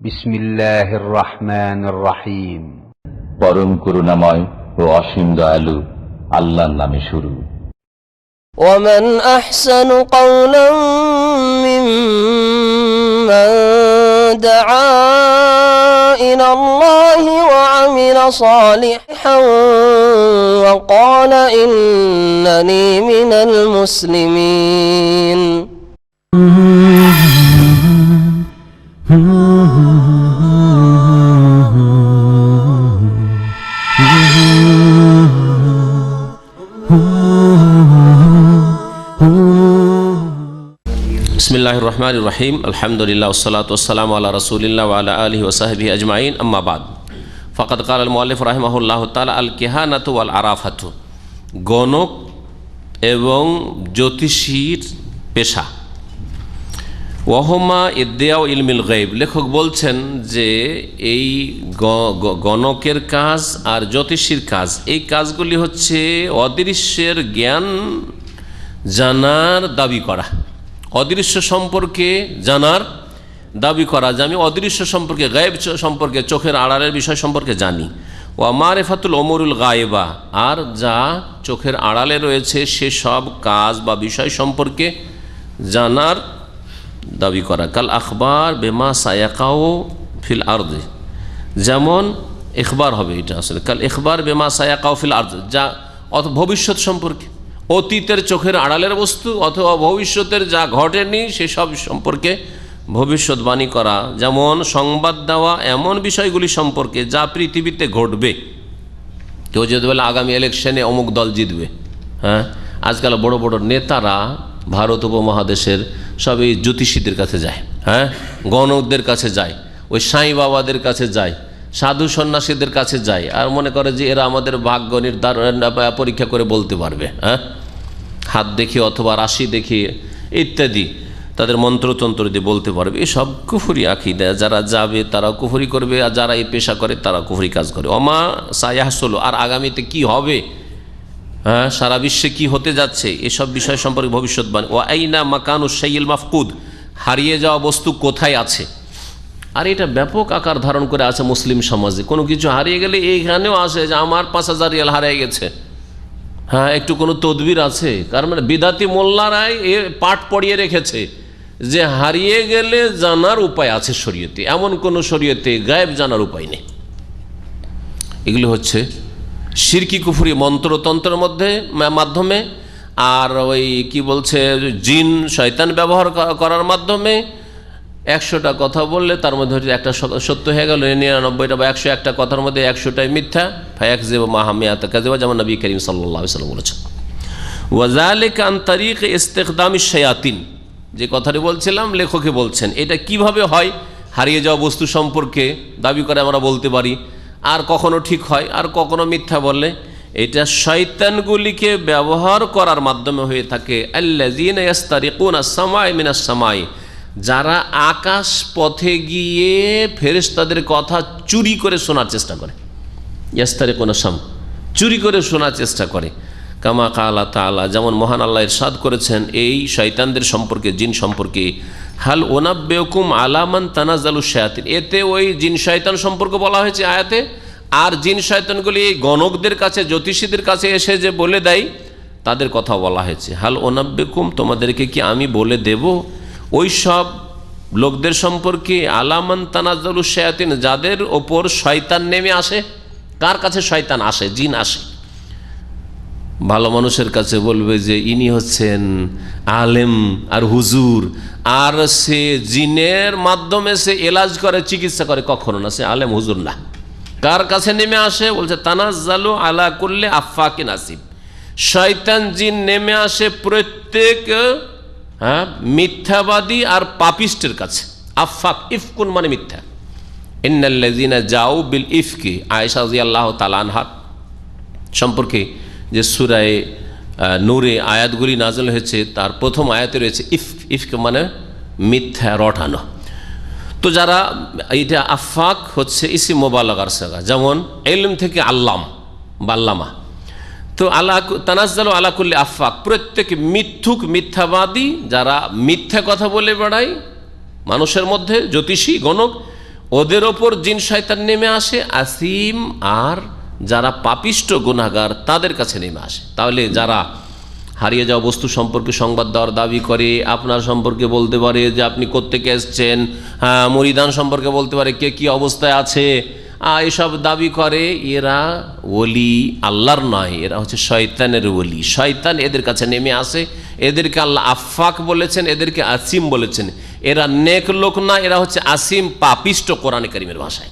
بسم الله الرحمن الرحيم পরম করুণাময় ও অসীম দয়ালু আল্লাহর নামে শুরু ومن أحسن قولا ممن دعا إلى الله وعمل صالحا وقال إنني من المسلمين বিসমিল্লাহ রহমান রহিম আলহামদুলিল্লাহ ওসালাত ওসালাম আল্লাহ রসুলিল্লাহ আল্লাহ আলহি ওসাহাবি আজমাইন আম্মাবাদ ফকত কাল আল মুআল্লিফ রাহিমাহুল্লাহ তালা আল কেহানাতু আল আরাফাতু গণক এবং জ্যোতিষীর পেশা ওহমা ইদ্দেয়াও ইলমিল গাইব লেখক বলছেন যে এই গণকের কাজ আর জ্যোতিষীর কাজ, এই কাজগুলি হচ্ছে অদৃশ্যের জ্ঞান জানার দাবি করা। অদৃশ্য সম্পর্কে জানার দাবি করা, যে আমি অদৃশ্য সম্পর্কে, গায়েব সম্পর্কে, চোখের আড়ালের বিষয় সম্পর্কে জানি। ও মারেফাতুল ওমরুল গায়েবা, আর যা চোখের আড়ালে রয়েছে, সেসব কাজ বা বিষয় সম্পর্কে জানার দাবি করা। কাল আখবার বেমা সায়াকাও ফিল আর্দে। যেমন ইখবার হবে এটা আসলে। কাল ইখবার বেমা সায়াকাও ফিল আর্দ। যা অথ ভবিষ্যৎ সম্পর্কে। অতীতের চোখের আড়ালের বস্তু অথবা ভবিষ্যতের যা ঘটেনি সেসব সম্পর্কে ভবিষ্যৎবাণী করা। যেমন সংবাদ দেওয়া এমন বিষয়গুলি সম্পর্কে যা পৃথিবীতে ঘটবে। কেউ যদি বলে আগামী ইলেকশনে অমুক দল জিতবে। হ্যাঁ? আজকাল বড় বড় নেতারা ভারত উপমহাদেশের সব এই জ্যোতিষীদের কাছে যায় হ্যাঁ? গণকদের কাছে যায়, ওই সাঁই বাবাদের কাছে যায়, সাধু সন্ন্যাসীদের কাছে যায়, আর মনে করে যে এরা আমাদের ভাগ্য নির্ধারণ পরীক্ষা করে বলতে পারবে হ্যাঁ? হাত দেখিয়ে অথবা রাশি দেখিয়ে ইত্যাদি, তাদের মন্ত্রতন্ত্র দিয়ে বলতে পারবে, এসব কুফুরি আকিদা, যারা যাবে তারা কুফুরি করবে, আর যারা এই পেশা করে তারা কুফুরি কাজ করে। অমা সায়াহসল, আর আগামীতে কি হবে? হ্যাঁ সারা বিশ্বে কি হতে যাচ্ছে? এসব বিষয় সম্পর্কে ভবিষ্যৎবাণী। ও আইনা মাকানু সাইল মাফকুদ? হারিয়ে যাওয়া বস্তু কোথায় আছে? আর এটা ব্যাপক আকার ধারণ করে আছে মুসলিম সমাজে। কোনো কিছু হারিয়ে গেলে এইখানেও আসে যে আমার পাঁচ হাজার রিয়াল হারিয়ে গেছে। হ্যাঁ একটু কোনো তদবির আছে? কারণ মানে বিদাতি মোল্লারাই এ পাঠ পড়িয়ে রেখেছে যে হারিয়ে গেলে জানার উপায় আছে শরীয়তে। এমন কোনো শরীয়তে গায়েব জানার উপায় নেই। এগুলি হচ্ছে সিরকি কুফুরি মন্ত্রতন্ত্রের মধ্যে মাধ্যমে, আর ওই কি বলছে, জিন, শয়তান ব্যবহার করার মাধ্যমে একশোটা কথা বললে তার মধ্যে একটা সত্য হয়ে গেল নিরানব্বইটা বা একশো একটা কথার মধ্যে একশোটাই মিথ্যা। ফায়াক জেব মাহামিয়াত কাজেবা যেমন নবী করিম সাল্লাহ সাল্লাম বলেছেন। ওয়াজালিক আন তারিক ইস্তেকদামি শয়াতিন। যে কথাটি বলছিলাম, লেখকে বলছেন। এটা কীভাবে হয়? হারিয়ে যাওয়া বস্তু সম্পর্কে দাবি করে আমরা বলতে পারি। আর কখনো ঠিক হয়, আর কখনো মিথ্যা বলে। এটা শয়তানগুলিকে ব্যবহার করার মাধ্যমে হয়ে থাকে। সামাই যারা আকাশ পথে গিয়ে ফেরেশতাদের কথা চুরি করে শোনার চেষ্টা করে। ইয়াস্তারে কোনো সাম, চুরি করে শোনার চেষ্টা করে। কামা কালা তালা যেমন মহান আল্লাহ ইরশাদ করেছেন, এই শয়তানদের সম্পর্কে, জিন সম্পর্কে হাল ওনাব্বেকুম আলামান তানাজালু শায়াতিন। এতে ওই জিন শয়তান সম্পর্কে বলা হয়েছে আয়াতে। আর জিন শয়তানগুলি এই গণকদের কাছে, জ্যোতিষীদের কাছে এসে যে বলে দেয়, তাদের কথা বলা হয়েছে। হাল ওনাব্বেকুম, তোমাদেরকে কি আমি বলে দেব? ওই সব লোকদের সম্পর্কে আলামান তানাজালু শায়াতিন, যাদের ওপর শয়তান নেমে আসে, কার কাছে শয়তান আসে, জিন আসে? ভালো মানুষের কাছে বলবে যে ইনি হচ্ছেন আলেম আর হুজুর। আর সে জিনের মাধ্যমে সে এলাজ করে, চিকিৎসা করে। কখনো না, সে আলেম, হুজুর না। কার কাছে নেমে আসে? বলছে, তানাজ্জালু আলা করলে আফাকে নাসিব। শয়তান জিন নেমে আসে প্রত্যেক হ্যাঁ মিথ্যাবাদী আর পাপিস্টের কাছে। আফাক ইফকুন মানে মিথ্যা। ইন্নাল্লাযিনা যাও বিল ইফকি, আয়েশা তাআলা আনহা। সম্পর্কে যে সুরায় নূরে আয়াতগুলি নাজল হয়েছে, তার প্রথম আয়াতে রয়েছে ইফ ইফকে মানে মিথ্যা, রটানো। তো যারা, এইটা আফাক হচ্ছে ইসি মোবালগার সাগা যেমন এলম থেকে আল্লাম, বাল্লামা। তো আল্লাহ তানাজ্জাল আলাকুল্লি আফাক প্রত্যেক মিথ্যুক, মিথ্যাবাদী যারা মিথ্যা কথা বলে বেড়ায়, মানুষের মধ্যে জ্যোতিষী, গণক, ওদের ওপর জিন শয়তান নেমে আসে, আসিম আর যারা পাপিষ্ট গুণাগার তাদের কাছে নেমে আসে। তাহলে যারা হারিয়ে যাওয়া বস্তু সম্পর্কে সংবাদ দেওয়ার দাবি করে, আপনার সম্পর্কে বলতে পারে যে আপনি কোত্থেকে এসছেন হ্যাঁ মরিদান সম্পর্কে বলতে পারে কে কি অবস্থায় আছে এসব দাবি করে, এরা ওলি আল্লাহর নয়, এরা হচ্ছে শয়তানের ওলি। শয়তান এদের কাছে নেমে আসে, এদেরকে আল্লাহ আফাক বলেছেন, এদেরকে আসিম বলেছেন। এরা নেক লোক না, এরা হচ্ছে আসিম, পাপিষ্ট কোরআন করিমের ভাষায়।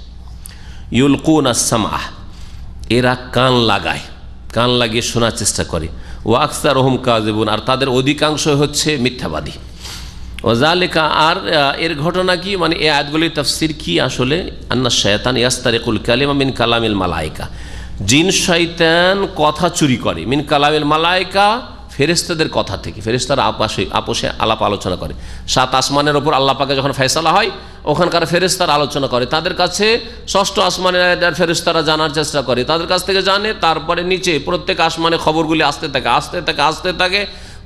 ইউলকুন আসামাহ এরা কান লাগায়, কান লাগিয়ে শোনার চেষ্টা করে। ও আকসার রহম কাজেবুন আর তাদের অধিকাংশ হচ্ছে মিথ্যাবাদী। ওজালেকা আর এর ঘটনা কি? মানে এ আয়াতগুলির তফসির কি আসলে? আন্না শয়তান ইয়াস্তারেকুল কালিমা মিন কালামিল মালাইকা। জিন শয়তান কথা চুরি করে। মিন কালামিল মালাইকা ফেরেস্তাদের কথা থেকে ফেরেস্তারা আপাশে আপোষে আলাপ আলোচনা করে। সাত আসমানের ওপর আল্লাহ পাকে যখন ফয়সালা হয়, ওখানকার ফেরেস্তারা আলোচনা করে। তাদের কাছে ষষ্ঠ আসমানের ফেরেস্তারা জানার চেষ্টা করে। তাদের কাছ থেকে জানে, তারপরে নিচে প্রত্যেক আসমানে খবরগুলি আসতে থাকে আসতে থাকে আসতে থাকে।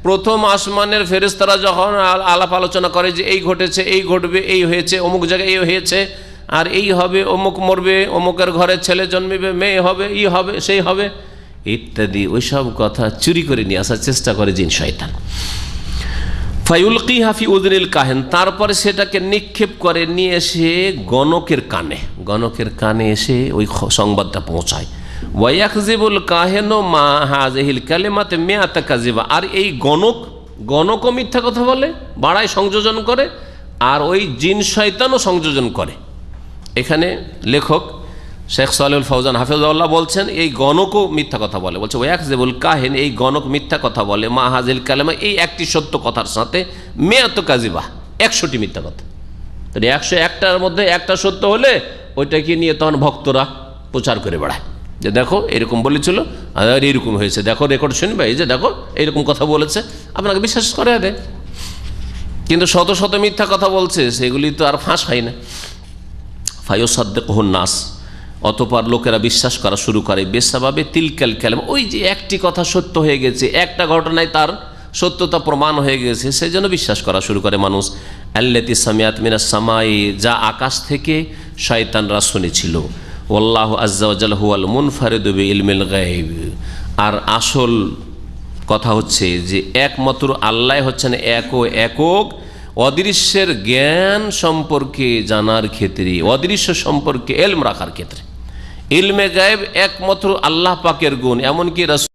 প্রথম আসমানের ফেরেস্তারা যখন আলাপ আলোচনা করে যে এই ঘটেছে, এই ঘটবে, এই হয়েছে, অমুক জায়গায় এই হয়েছে, আর এই হবে, অমুক মরবে, অমুকের ঘরে ছেলে জন্মিবে, মেয়ে হবে, ই হবে, সেই হবে। ইত্যাদি ওইসব কথা চুরি করে নিয়ে আসার চেষ্টা করে জিন শয়তান। ফাইউলকি হাফি উদরিল কাহেন, তারপরে সেটাকে নিক্ষেপ করে নিয়ে এসে গণকের কানে গণকের কানে এসে ওই সংবাদটা পৌঁছায়। ওয়াকজিবুল কাহেন মা হাজহিল কালেমাতে মেয়াতা কাজিবা আর এই গণক, গণকও মিথ্যা কথা বলে, বাড়ায় সংযোজন করে, আর ওই জিন শয়তানও সংযোজন করে। এখানে লেখক শেখ সালেউল ফৌজান হাফিজউল্লাহ বলছেন, এই গণকও মিথ্যা কথা বলে। বলছে ওয়াকজেবুল কাহিন এই গণক মিথ্যা কথা বলে। মা হাজিল কালেমা এই একটি সত্য কথার সাথে মেয়াত কাজিবা, একশোটি মিথ্যা কথা। তাহলে একশো একটার মধ্যে একটা সত্য হলে ওইটাকে নিয়ে তখন ভক্তরা প্রচার করে বেড়ায়। যে দেখো, এরকম বলেছিল, আর এরকম হয়েছে। দেখো, রেকর্ড শুনবে, এই যে দেখো, এরকম কথা বলেছে, আপনাকে বিশ্বাস করে দেয়। কিন্তু শত শত মিথ্যা কথা বলছে, সেগুলি তো আর ফাঁস হয় না। ফায়সাদ্দেকহন নাস। অতপর লোকেরা বিশ্বাস করা শুরু করে বেসাবাবে তিলকাল ক্যালাম ওই যে একটি কথা সত্য হয়ে গেছে, একটা ঘটনায় তার সত্যতা প্রমাণ হয়ে গেছে সেই জন্য বিশ্বাস করা শুরু করে মানুষ। আল্লেতি সামিয়াত মিনা সামাই, যা আকাশ থেকে শয়তানরা শুনেছিল। ওল্লাহ আজ্জাল হুয়াল মুনফারেদবি ইলমিল গাইব আর আসল কথা হচ্ছে যে একমাত্র আল্লাহ হচ্ছেন এক ও একক। অদৃশ্যের জ্ঞান সম্পর্কে জানার ক্ষেত্রে, অদৃশ্য সম্পর্কে এলম রাখার ক্ষেত্রে। ইলমে গায়েব একমাত্র আল্লাহ পাকের গুণ এমনকি রাসূল